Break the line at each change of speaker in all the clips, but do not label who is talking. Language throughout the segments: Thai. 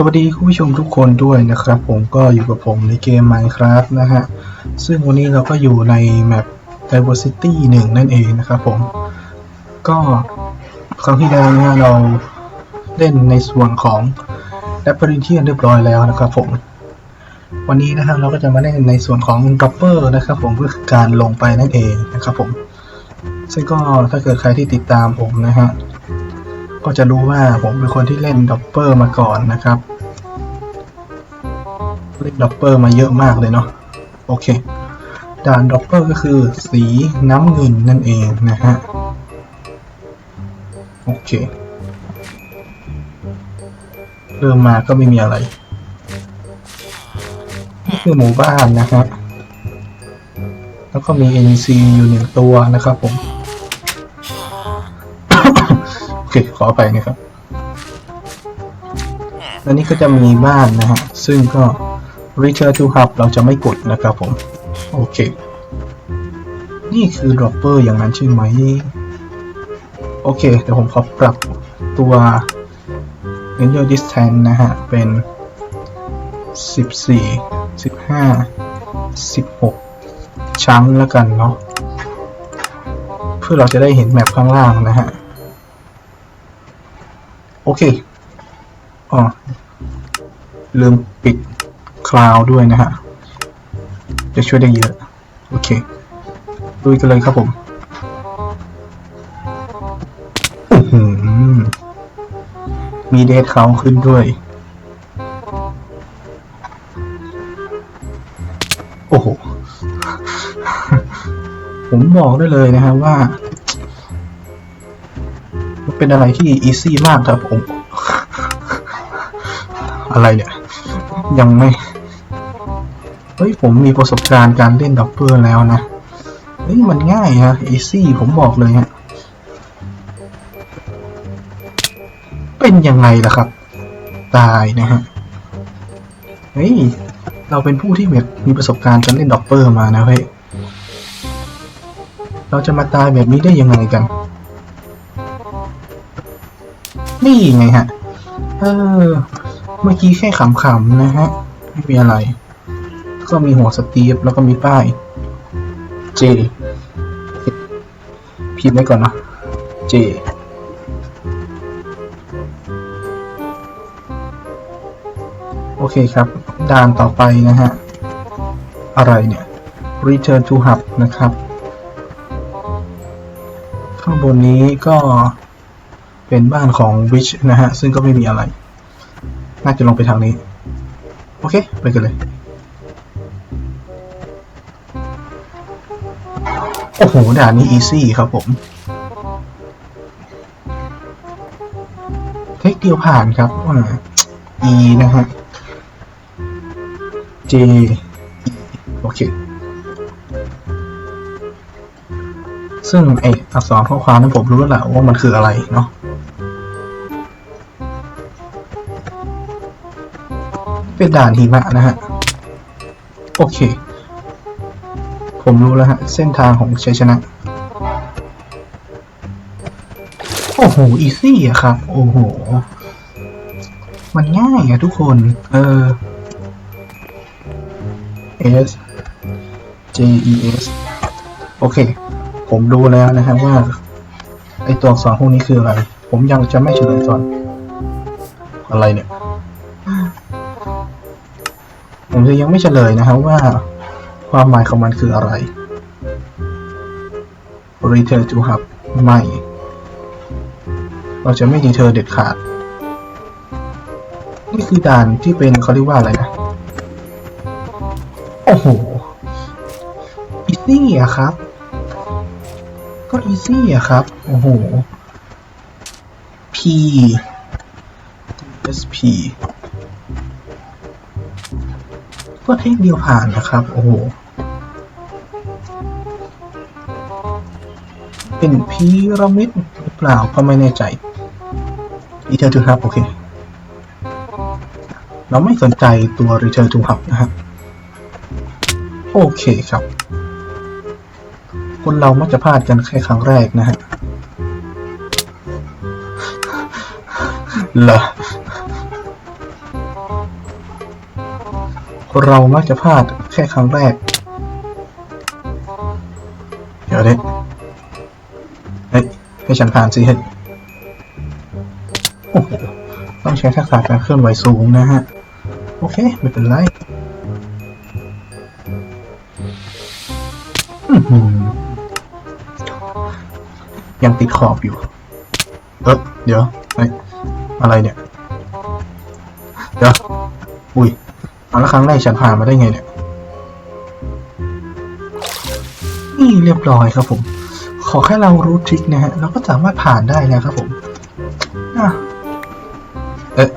สวัสดีคุณผู้ชมทุกคนด้วยนะครับ ผมก็อยู่กับผมในเกม Minecraft นะฮะ ซึ่งวันนี้เราก็อยู่ในแมป Diversity 1 นั่นเองนะครับผม ก็ครั้งที่แล้วเนี่ยเราเล่นในส่วนของ l a b y r i n t i a n เรียบร้อยแล้วนะครับผม วันนี้นะครับเราก็จะมาเล่นในส่วนของ Dropper นะครับผมเพื่อการลงไปนั่นเองนะครับผม ซึ่งก็ถ้าเกิดใครที่ติดตามผมนะฮะ ก็จะรู้ว่าผมเป็นคนที่เล่นด็อปเปอร์มาก่อนนะครับเล่นด็อปเปอร์มาเยอะมากเลยเนาะโอเคด่านด็อปเปอร์ก็คือสีน้ำเงินนั่นเองนะฮะโอเคเริ่มมาก็ไม่มีอะไรนี่คือหมู่บ้านนะฮะแล้วก็มี NC อยู่หนึ่งตัวนะครับผม โอเคขอไปนะครับแล้วนี่ก็จะมีบ้านนะฮะ ซึ่งก็ return to hub เราจะไม่กดนะครับผม โอเค นี่คือ dropper อย่างนั้นใช่ไหม โอเค เดี๋ยวผมขอปรับตัว enter distance นะฮะ เป็น 14 15 16 ชั้นแล้วกันเนาะ เพื่อเราจะได้เห็นแมปข้างล่างนะฮะ โอเคอ๋อลืมปิดคลาวด้วยนะฮะ จะช่วยได้เยอะ โอเคลุยกันเลยครับผมอือหือมีเดทเขาขึ้นด้วย โอ้โห ผมบอกได้เลยนะครับว่า เป็นอะไรที่อีซี่มากครับผม อะไรเนี่ย ยังไม่ เฮ้ย ผมมีประสบการณ์การเล่นด็อปเปอร์แล้วนะ เฮ้ย มันง่ายฮะอีซี่ผมบอกเลยฮะ เป็นยังไงล่ะครับ ตายนะฮะ เฮ้ย เราเป็นผู้ที่แบบมีประสบการณ์การเล่นด็อปเปอร์มานะเฮ้ยเราจะมาตายแบบนี้ได้ยังไงกัน นี่ไงฮะ เออ เมื่อกี้แค่ขำๆนะฮะ ไม่มีอะไร ก็มีหัวสตีฟแล้วก็มีป้าย J พิมพ์ไว้ก่อนเนาะ J โอเคครับ ด่านต่อไปนะฮะ อะไรเนี่ย Return to Hub นะครับ ข้างบนนี้ก็ เป็นบ้านของ Witch นะฮะ ซึ่งก็ไม่มีอะไร น่าจะลงไปทางนี้ โอเค ไปกันเลย โอ้โห ด่านนี้ easy ครับผมเทคเดียวผ่านครับอ่า e นะฮะ j e โอเค ซึ่งไออักษรข้อความนั้นผมรู้แล้วแหละว่ามันคืออะไรเนาะ เป็นด่านหิมะนะฮะ โอเค ผมรู้แล้วฮะ เส้นทางของชัยชนะ โอ้โห อีซี่อะครับ โอ้โห มันง่ายอะทุกคน เออ S J E S โอเค ผมรู้แล้วนะครับว่า ไอตัวอักษรพวกนี้คืออะไร ผมยังจะไม่เฉลยก่อน อะไรเนี่ย ผมจะยังไม่เฉลยนะครับว่าความหมายของมันคืออะไร Return to Hub ไม่ เราจะไม่ดีเธอเด็ดขาด นี่คือด่านที่เป็นเขาเรียกว่าอะไรนะ โอ้โห อีซี่อะครับ ก็อีซี่อะครับ โอ้โห P S P ก็เทคเดียวผ่านนะครับ โอ้โห เป็นพีระมิดหรือเปล่าก็ไม่แน่ใจอีเทอร์ทูฮับโอเค เราไม่สนใจตัว Return to Hub นะฮะโอเคครับ คนเรามักจะพลาดกันแค่ครั้งแรกนะฮะเหรอ เรามักจะพลาดแค่ครั้งแรก เดี๋ยวเด็เฮ้ยให้ฉันผ่านสิเฮ้ยโอ้โหต้องใช้ทักษะการเคลื่อนไหวสูงนะฮะ โอเค ไม่เป็นไรยังติดขอบอยู่ เออเดี๋ยวเฮ้อะไรเนี่ย เดี๋ยว อุ้ย เอาแล้วครั้งแรกฉันผ่านมาได้ไงเนี่ย นี่เรียบร้อยครับผม ขอแค่เรารู้ทริคนะฮะ เราก็สามารถผ่านได้แล้วครับผมอะเอ๊ะ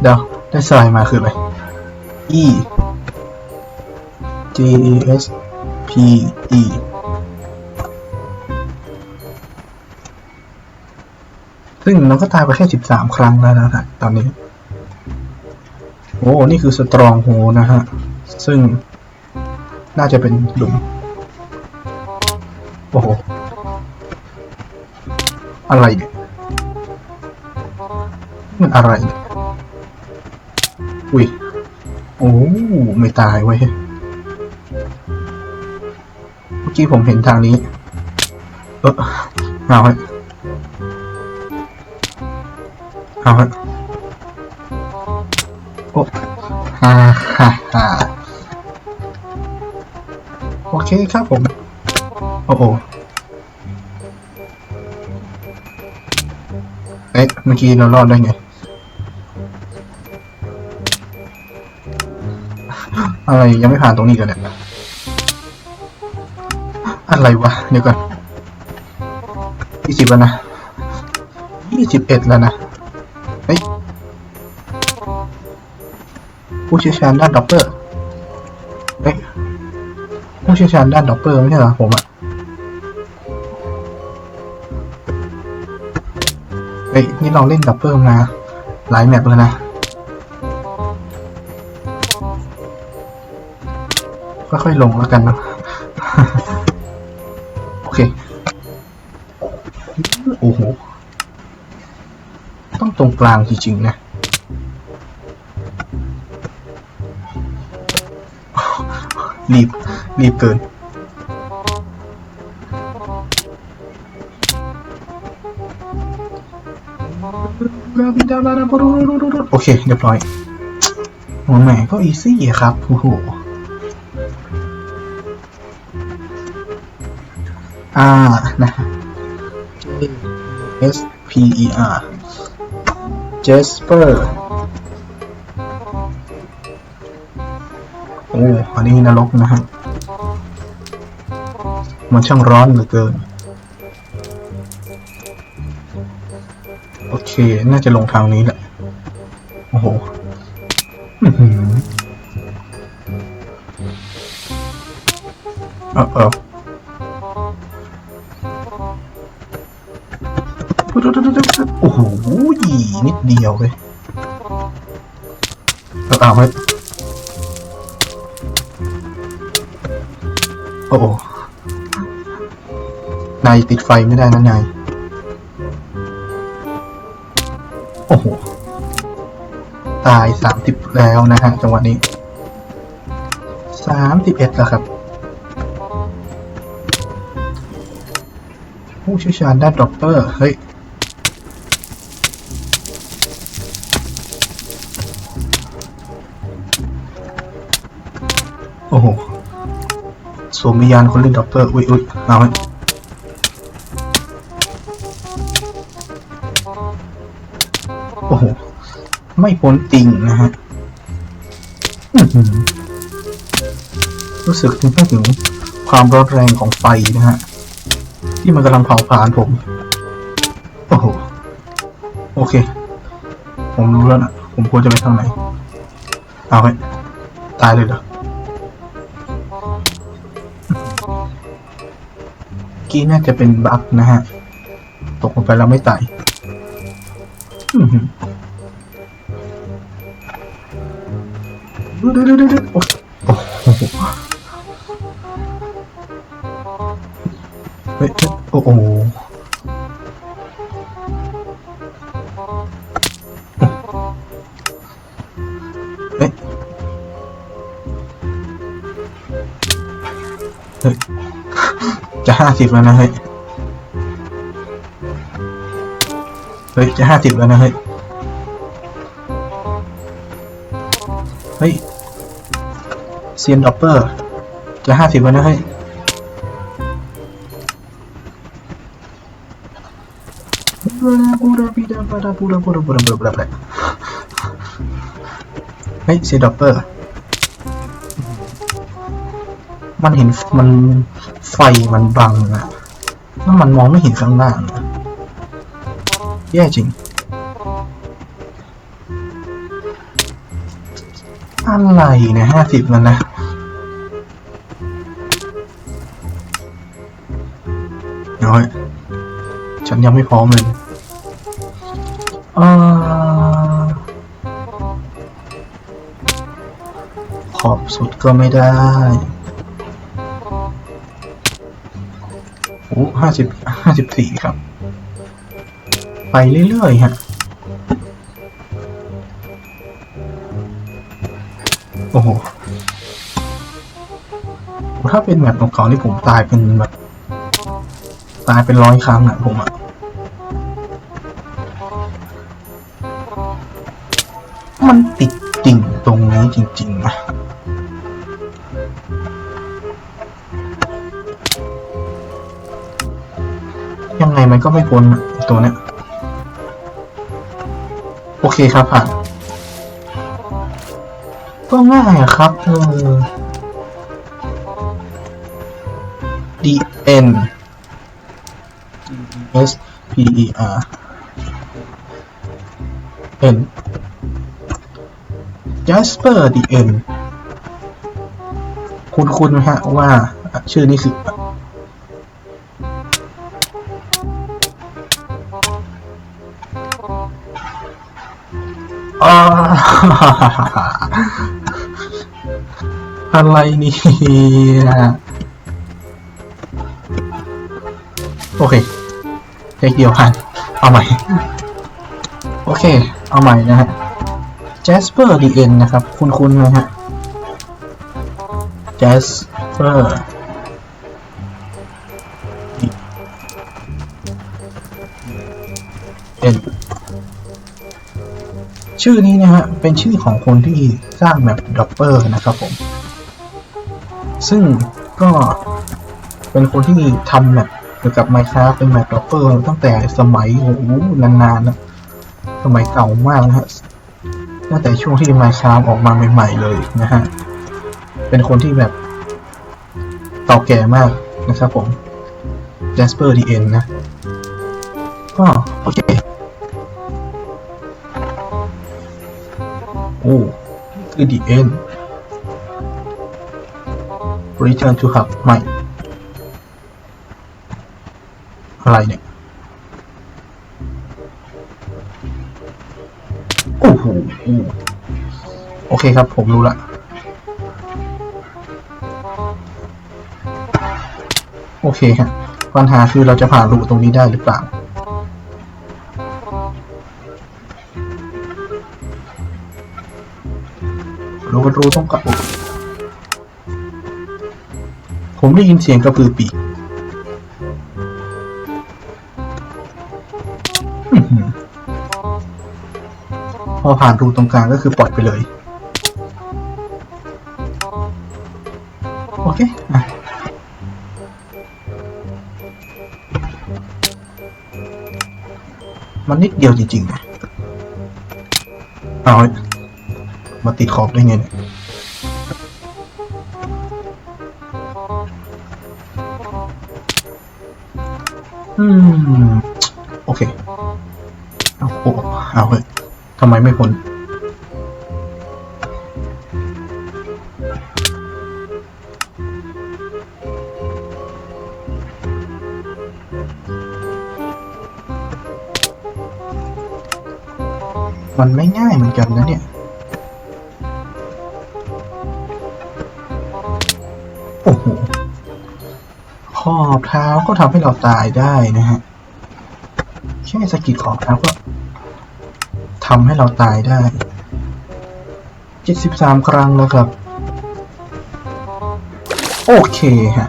เดี๋ยวได้สไลด์มาคืออะไร E J A S P E ซึ่งเราก็ตายไปแค่ 13 ครั้งแล้วนะฮะตอนนี้ โอ้ นี่คือสตรองโฮนะฮะ ซึ่งน่าจะเป็นหลุม โอ้โห อะไรเนี่ย มันอะไรเนี่ย อุ้ย โอ้ ไม่ตายเว้ย เมื่อกี้ผมเห็นทางนี้ เออเอาไว้เอาไว้โอ้ ฮ่าฮ่าฮ่าโอเคครับผม โอ้โหเอ๊ะเมื่อกี้เรารอดได้ไง อะไรยังไม่ผ่านตรงนี้กันเนี่ยอะไรวะ เดี๋ยวก่อนยี่สิบแล้วนะยี่สิบเอ็ดแล้วนะ ผู้เชี่ยวชาญด้านด็อปเปอร์เฮ้ยผู้เชี่ยวชาญด้านด็อปเปอร์ไม่ใช่เหรอผมอะเฮ้ยนี่เราเล่นด็อปเปอร์มาหลายแมปแล้วนะ ค่อยๆลงแล้วกันเนะโอเค โอ้โห ต้องตรงกลางจริงๆนะ รีบ รีบเกินโอเค เรียบร้อยโอ้แหมก็อีซี่ครับโอ้โหอ่านะ S P E R Jasper โอ้อันนี้นรกนะฮะ มันช่างร้อนเหลือเกิน โอเค น่าจะลงทางนี้แหละ โอ้โหอื้ออเออเออโอ้โหนิดเดียวเลยเอาไว้ โอ้นายติดไฟไม่ได้นะนาย โอ้โห ตายสามสิบแล้วนะฮะจังหวะนี้สามสิบเอ็ดแล้วครับผู้เชี่ยวชาญด้านด็อปเปอร์ เฮ้ย โอ้โห สวมวิญญาณคนเล่นด็อปเปอร์ อุ้ยอุ้ยเอาไว้โอ้โห ไม่พ้นติงนะฮะรู้สึกถึงถึงความร้อนแรงของไฟนะฮะ ที่มันกำลังเผาผลาญผม โอ้โห โอเค ผมรู้แล้วนะผมควรจะไปทางไหน เอาไว้ตายเลยเหรอ กี้น่าจะเป็นบั๊กนะฮะ ตกลงไปแล้วไม่ตายอื้อหือเดี๋ยวเดี๋ยวเดี๋ยวเดี๋ยวโอ้โหเฮ้ยโอ้โห จะห้าสิบแล้วนะเฮ้ย เฮ้ย จะห้าสิบแล้วนะเฮ้ย เฮ้ยเซียนดอปเปอร์ จะห้าสิบแล้วนะเฮ้ย เฮ้ยเซียนดอปเปอร์ มันเห็นมันไฟมันบังอะแล้วมันมองไม่เห็นข้างล่าแย่จริง อะไรเนี่ยห้าสิบแล้วนะน้อย ฉันยังไม่พร้อมเลยเอ่อขอบสุดก็ไม่ได้ ห้าสิบห้าสิบสี่ครับ ไปเรื่อยๆฮะ โอ้โห ถ้าเป็นแบบของเขานี่ผมตายเป็นแบบ ตายเป็นร้อยครั้งอะผมอะมันติดติ่งตรงนี้จริง ไงมันก็ไม่พ้นตัวเนี้ยโอเคครับผ่านก็ง่ายอะครับเออ D N S P E R N Jasper D N คุณคุณไหมฮะว่า ชื่อนี้คือ อะไรนี่โอเคเทคเดียวผ่านเอาใหม่ โอเค เอาใหม่นะฮะ Jasper the End นะครับ คุณคุณนะฮะ Jasper the End ชื่อนี้นะฮะเป็นชื่อของคนที่สร้างแมปด็อปเปอร์นะครับผม ซึ่งก็เป็นคนที่ทำแมปเกี่ยวกับ Minecraft เป็นแมปด็อปเปอร์ตั้งแต่สมัยโอ้โหนานๆนะสมัยเก่ามากนะฮะตั้งแต่ช่วงที่ Minecraft ออกมาใหม่ ๆ เลยนะฮะเป็นคนที่แบบเก่าแก่มากนะครับผม Jasper the End นะก็โอเค โอ้คือ the end return to hub ใหม่ อะไรเนี่ย โอ้โห โอเคครับ ผมรู้ละโอเคฮะปัญหาคือเราจะผ่านรูตรงนี้ได้หรือเปล่า รูรูต้องกลับผมได้ยินเสียงกระพือปีกพอผ่านรูตรงกลางก็คือปล่อยไปเลย โอเคอะมันนิดเดียวจริงๆนะเอา มาติดขอบได้ไงเนี่ยอืม โอเค เอาโอ้เอาเฮ้ยทำไมไม่พ้นมันไม่ง่ายเหมือนกันนะเนี่ย ขอเท้าก็ทำให้เราตายได้นะฮะแค่สกิดขอบเท้าก็ทำให้เราตายได้ 73 ครั้งแล้วครับ โอเคฮะ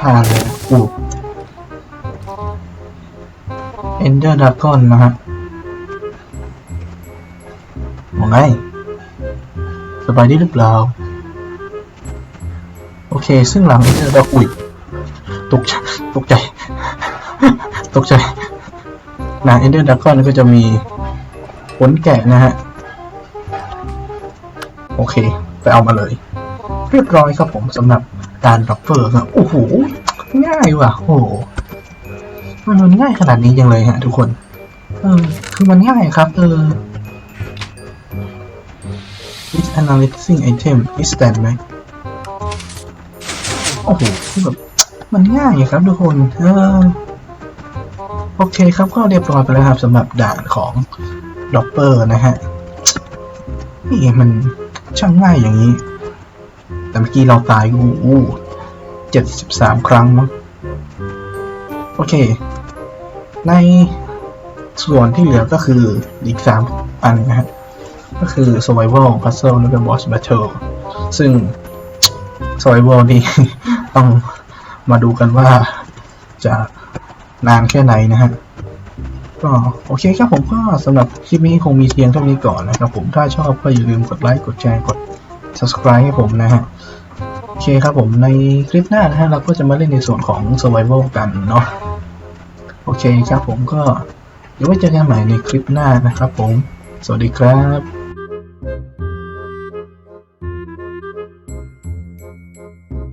ผ่านเลยอูเอนเดอร์ดากอนนะฮะว่าไงสบายดีหรือเปล่า เค ซึ่งหลังเอนเดอร์ดากอุ้ยตกใจตกใจ ตกใจ หลังเอนเดอร์ดากอนก็จะมีผลแกะนะฮะ โอเค ไปเอามาเลย เรียบร้อยครับผมสำหรับการดรอปเปอร์ครับโอ้โห ง่ายว่ะ โอ้โหมันง่ายขนาดนี้ยังเลยฮะ ทุกคน เออ คือมันง่ายครับ เออ is analyzing item is that ไหมโอ้โหแบบมันง่ายครับทุกคนเออโอเคครับก็เรียบร้อยไปแล้วครับสำหรับด่านของดอปเปอร์นะฮะนี่มันช่างง่ายอย่างนี้ แต่เมื่อกี้เราตายอู้อู้เจ็ดสิบสามครั้งมั้งโอเค ในส่วนที่เหลือก็คืออีกสามอันนะฮะก็คือ survival puzzle แล้วก็ boss battle ซึ่ง survival นี่ ต้องมาดูกันว่าจะนานแค่ไหนนะฮะก็โอเคครับผมก็สำหรับคลิปนี้คงมีเพียงเท่านี้ก่อนนะครับผมถ้าชอบก็อย่าลืมกดไลค์กดแชร์กด subscribe ให้ผมนะฮะโอเคครับผมในคลิปหน้านะฮะเราก็จะมาเล่นในส่วนของ survival กันเนาะโอเคครับผมก็เดี๋ยวไว้เจอกันใหม่ในคลิปหน้านะครับผม สวัสดีครับ